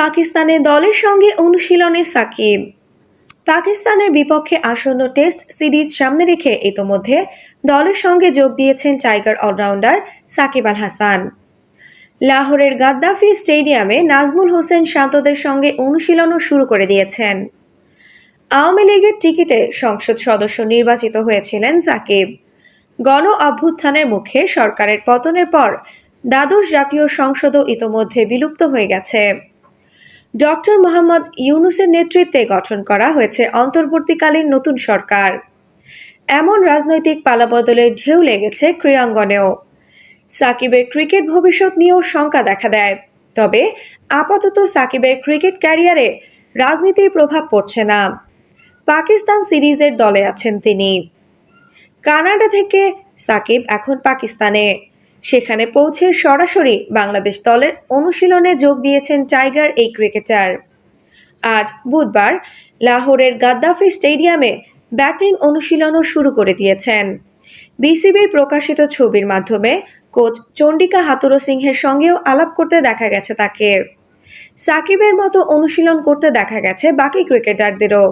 পাকিস্তানে দলের সঙ্গে অনুশীলনে সাকিব। পাকিস্তানের বিপক্ষে আসন্ন টেস্ট সিরিজ সামনে রেখে ইতোমধ্যে দলের সঙ্গে যোগ দিয়েছেন tiger all rounder Shakib Al Hasan. লাহোরের গাদ্দাফি স্টেডিয়ামে নাজমুল হোসেন শান্তদের সঙ্গে অনুশীলনও শুরু করে দিয়েছেন। আওয়ামী লীগের টিকিটে সংসদ সদস্য নির্বাচিত হয়েছিলেন সাকিব। গণ অভ্যুত্থানের মুখে সরকারের পতনের পর দ্বাদশ জাতীয় সংসদও ইতোমধ্যে বিলুপ্ত হয়ে গেছে। ডক্টর মোহাম্মদ ইউনুসের নেতৃত্বে গঠন করা হয়েছে অন্তর্বর্তীকালীন নতুন সরকার। এমন রাজনৈতিক পালাবদলের ঢেউ লেগেছে ক্রীড়াঙ্গনেও। সাকিবের ক্রিকেট ভবিষ্যৎ নিয়েও শঙ্কা দেখা দেয়। তবে আপাতত সাকিবের ক্রিকেট ক্যারিয়ারে রাজনীতির প্রভাব পড়ছে না। পাকিস্তান সিরিজের দলে আছেন তিনি। কানাডা থেকে সাকিব এখন পাকিস্তানে। সেখানে পৌঁছে সরাসরি বাংলাদেশ দলের অনুশীলনে যোগ দিয়েছেন টাইগার এই ক্রিকেটার। আজ বুধবার লাহোরের গাদ্দাফি স্টেডিয়ামে ব্যাটিং অনুশীলনও শুরু করে দিয়েছেন। বিসিবির প্রকাশিত ছবির মাধ্যমে কোচ চন্ডিকা হাতুরো সিংহের সঙ্গেও আলাপ করতে দেখা গেছে তাকে। সাকিবের মতো অনুশীলন করতে দেখা গেছে বাকি ক্রিকেটারদেরও।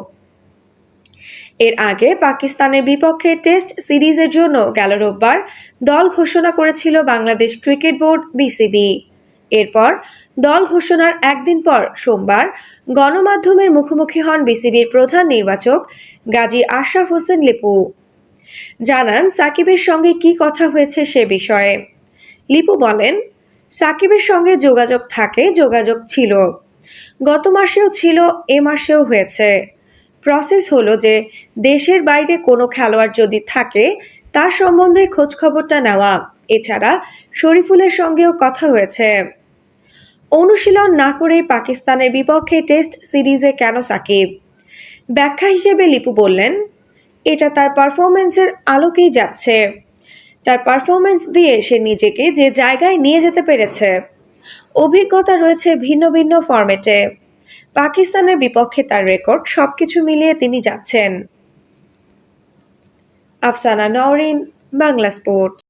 এর আগে পাকিস্তানের বিপক্ষে টেস্ট সিরিজের জন্য গেল রোববার দল ঘোষণা করেছিল বাংলাদেশ ক্রিকেট বোর্ড, বিসিবি। এরপর দল ঘোষণার একদিন পর সোমবার গণমাধ্যমের মুখোমুখি হন বিসিবির প্রধান নির্বাচক গাজী আশরাফ হোসেন লিপু। জানান, সাকিবের সঙ্গে কি কথা হয়েছে সে বিষয়ে। লিপু বলেন, সাকিবের সঙ্গে যোগাযোগ থাকে, যোগাযোগ ছিল। গত মাসেও ছিল, এ মাসেও হয়েছে। প্রসেস হলো যে দেশের বাইরে কোনো খেলোয়াড় যদি থাকে, তার সম্বন্ধে খোঁজখবরটা নেওয়া। এছাড়া শরীফুলের সঙ্গেও কথা হয়েছে। অনুশীলন না করেই পাকিস্তানের বিপক্ষে টেস্ট সিরিজে কেন সাকিব? ব্যাখ্যা হিসেবে লিপু বললেন, এটা তার পারফরমেন্সের আলোকেই যাচ্ছে। তার পারফরমেন্স দিয়ে সে নিজেকে যে জায়গায় নিয়ে যেতে পেরেছে। অভিজ্ঞতা রয়েছে ভিন্ন ভিন্ন ফরম্যাটে। পাকিস্তানের বিপক্ষে তার রেকর্ড সবকিছু মিলিয়ে তিনি যাচ্ছেন। আফসানা নওরিন বাংলা স্পোর্টস।